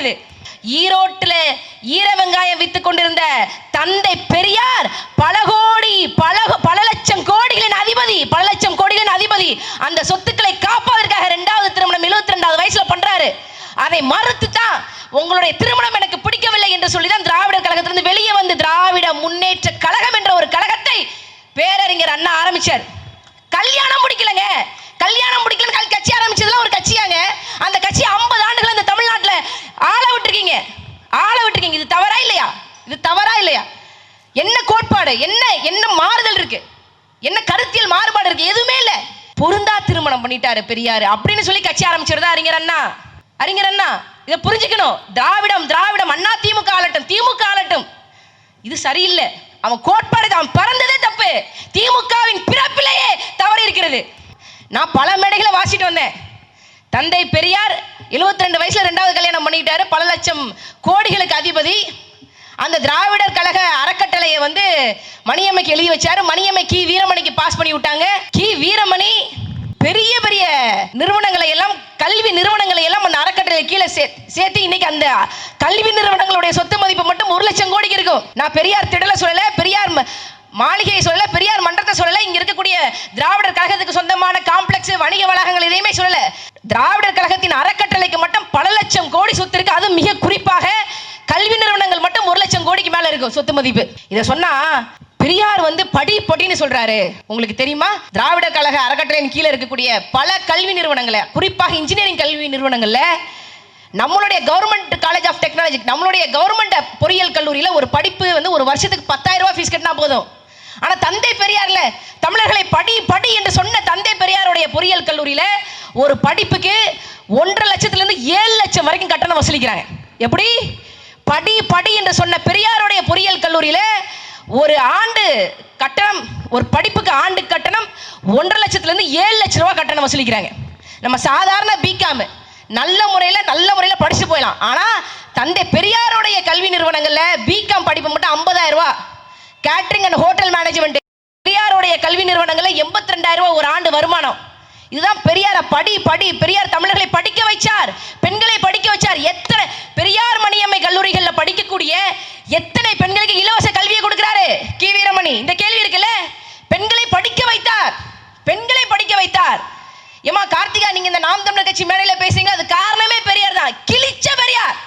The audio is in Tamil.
இருக்கிறது ஈரோட்டில் ஈர வெங்காயம் வித்து கொண்டிருந்த தந்தை பெரியார் பல கோடி பல பல லட்சம் கோடிகளின் அதிபதி பல லட்சம் கோடிகளின் அதிபதி. அந்த சொத்துக்களை காப்பதற்காக ரெண்டாவது திருமணம் 72 ரெண்டாவது வயசுல பண்றாரு. அதை மறுத்து தான் உங்களுடைய திருமணம் எனக்கு பிடிக்கவில்லை என்று சொல்லி தான் திராவிடர் கழகத்திலிருந்து வெளியே வந்து திராவிட முன்னேற்ற கழகம் என்ற ஒரு கழகத்தை பேரறிஞர் அண்ணா ஆரம்பிச்சார். கல்யாணம் முடிக்கலங்க. கல்யாணம் முடிக்கலன்னு கட்சி ஆரம்பிச்சதுல ஒரு கட்சியாங்க. அந்த கட்சி 50 ஆண்டுகள் இந்த தமிழ்நாட்டுல ஆள விட்டுருக்கீங்க ஆள விட்டுருக்கீங்க இது தவறா இல்லையா இது தவறா இல்லையா என்ன மாறுபாடு என்ன என்ன மாறுதல் இருக்கு? என்ன கருத்தியல் மாறுபாடு இருக்கு? எதுவுமே இல்ல. பொருந்தா திருமணம் பண்ணிட்டாரு பெரியாரு. அப்படின்னு சொல்லி கட்சி ஆரம்பிச்சிருந்தா அறிஞர் அண்ணா? அறிஞர் அண்ணா இதை புரிஞ்சுக்கணும். திராவிடம் திராவிடம் அண்ணா திமுக ஆளட்டும் திமுக ஆளட்டும். இது சரியில்லை. அவன் கோட்பாடு அவன் பிறந்ததே தப்பு. திமுகவின் பிறப்பிலேயே தவறு இருக்கிறது. நான் பல மேடைகளை வாசிட்டு வந்தேன். தந்தை பெரியார் 72 ரெண்டு வயசுல ரெண்டாவது கல்யாணம் பண்ணிக்கிட்டாரு. பல லட்சம் கோடிகளுக்கு அதிபதி. அந்த திராவிடர் கழக அறக்கட்டளையை வந்து மணியம்மைக்கு எழுதி வச்சாரு. மணியம்மை கி. வீரமணிக்கு பாஸ் பண்ணி விட்டாங்க. கி. வீரமணி பெரிய பெரிய நிறுவனங்களை எல்லாம் கல்வி நிறுவனங்களை எல்லாம் அந்த அறக்கட்டளை கீழே சேர்த்து இன்னைக்கு அந்த கல்வி நிறுவனங்களுடைய சொத்து மதிப்பு மட்டும் ஒரு லட்சம் கோடிக்கு இருக்கும். நான் பெரியார் திடல சொல்லல பெரியார் மாளிகையை சொல்லல பெரியார் மன்றத்தை சொல்லல. இங்க இருக்கக்கூடிய திராவிடர் கழகத்துக்கு சொந்தமான காம்ப்ளெக்ஸ் வணிக வளாகங்கள் எதையுமே சொல்லல. திராவிடர் கழகத்தின் அறக்கட்டளைக்கு மட்டும் பல லட்சம் கோடி சொத்து இருக்கு. அது மிக குறிப்பாக கல்வி நிறுவனங்கள் மட்டும் ஒரு லட்சம் கோடிக்கு மேல இருக்கும் சொத்து மதிப்பு. இதை சொன்னா பெரியார் வந்து படி படின்னு சொல்றாரு. உங்களுக்கு தெரியுமா? திராவிட கழக அறக்கட்டளையின் கீழே இருக்கக்கூடிய பல கல்வி நிறுவனங்களை குறிப்பாக இன்ஜினியரிங் கல்வி நிறுவனங்கள்ல நம்மளுடைய கவர்மெண்ட் காலேஜ் ஆஃப் டெக்னாலஜி நம்மளுடைய கவர்மெண்ட் பொறியியல் கல்லூரியில ஒரு படிப்பு வந்து ஒரு வருஷத்துக்கு பத்தாயிரம் ரூபாய் ஃபீஸ் கட்டினா போதும். ஆனா தந்தை பெரியார்ல தமிழர்களை படி படி என்று சொன்ன தந்தை பெரியாருடைய பொறியியல் கல்லூரியில ஒரு படிப்புக்கு ஒன்றரை லட்சத்துல இருந்து ஏழு லட்சம் வரைக்கும் கட்டணம் வசூலிக்கிறாங்க. எப்படி? படி படி என்று சொன்ன பெரியாருடைய பொறியியல் கல்லூரியில ஒரு ஆண்டு கட்டணம் ஒரு படிப்புக்கு ஆண்டு கட்டணம் ஒன்றரை லட்சத்துலேருந்து ஏழு லட்ச ரூபா கட்டணம் வசூலிக்கிறாங்க. நம்ம சாதாரண பிகாம் நல்ல முறையில் நல்ல முறையில் படிச்சு போயிடலாம். ஆனால் தந்தை பெரியாருடைய கல்வி நிறுவனங்களில் பிகாம் படிப்பு மட்டும் ஐம்பதாயிரம் ரூபா. கேட்ரிங் அண்ட் ஹோட்டல் மேனேஜ்மெண்ட் பெரியாருடைய கல்வி நிறுவனங்களில் எண்பத்தி ரெண்டாயிரம் ரூபா ஒரு ஆண்டு வருமானம். இதுதான் பெரியார படி படி பெரியார் தமிழர்களை படிக்க வைச்சார். பெண்களை படிக்க வச்சார். எத்தனை பெரியார் மணியம்மை கல்லூரிகளில் படிக்கக்கூடிய எத்தனை பெண்களுக்கு இலவச கல்வியை கொடுக்கிறாரு? கி. வீரமணி. இந்த கேள்வி இருக்குல்ல? பெண்களை படிக்க வைத்தார். பெண்களை படிக்க வைத்தார். ஏமா கார்த்திகா நீங்க இந்த நாம் தமிழர் கட்சி மேடையில பேசுங்க அது காரணமே பெரியார் தான். கிழிச்ச பெரியார்.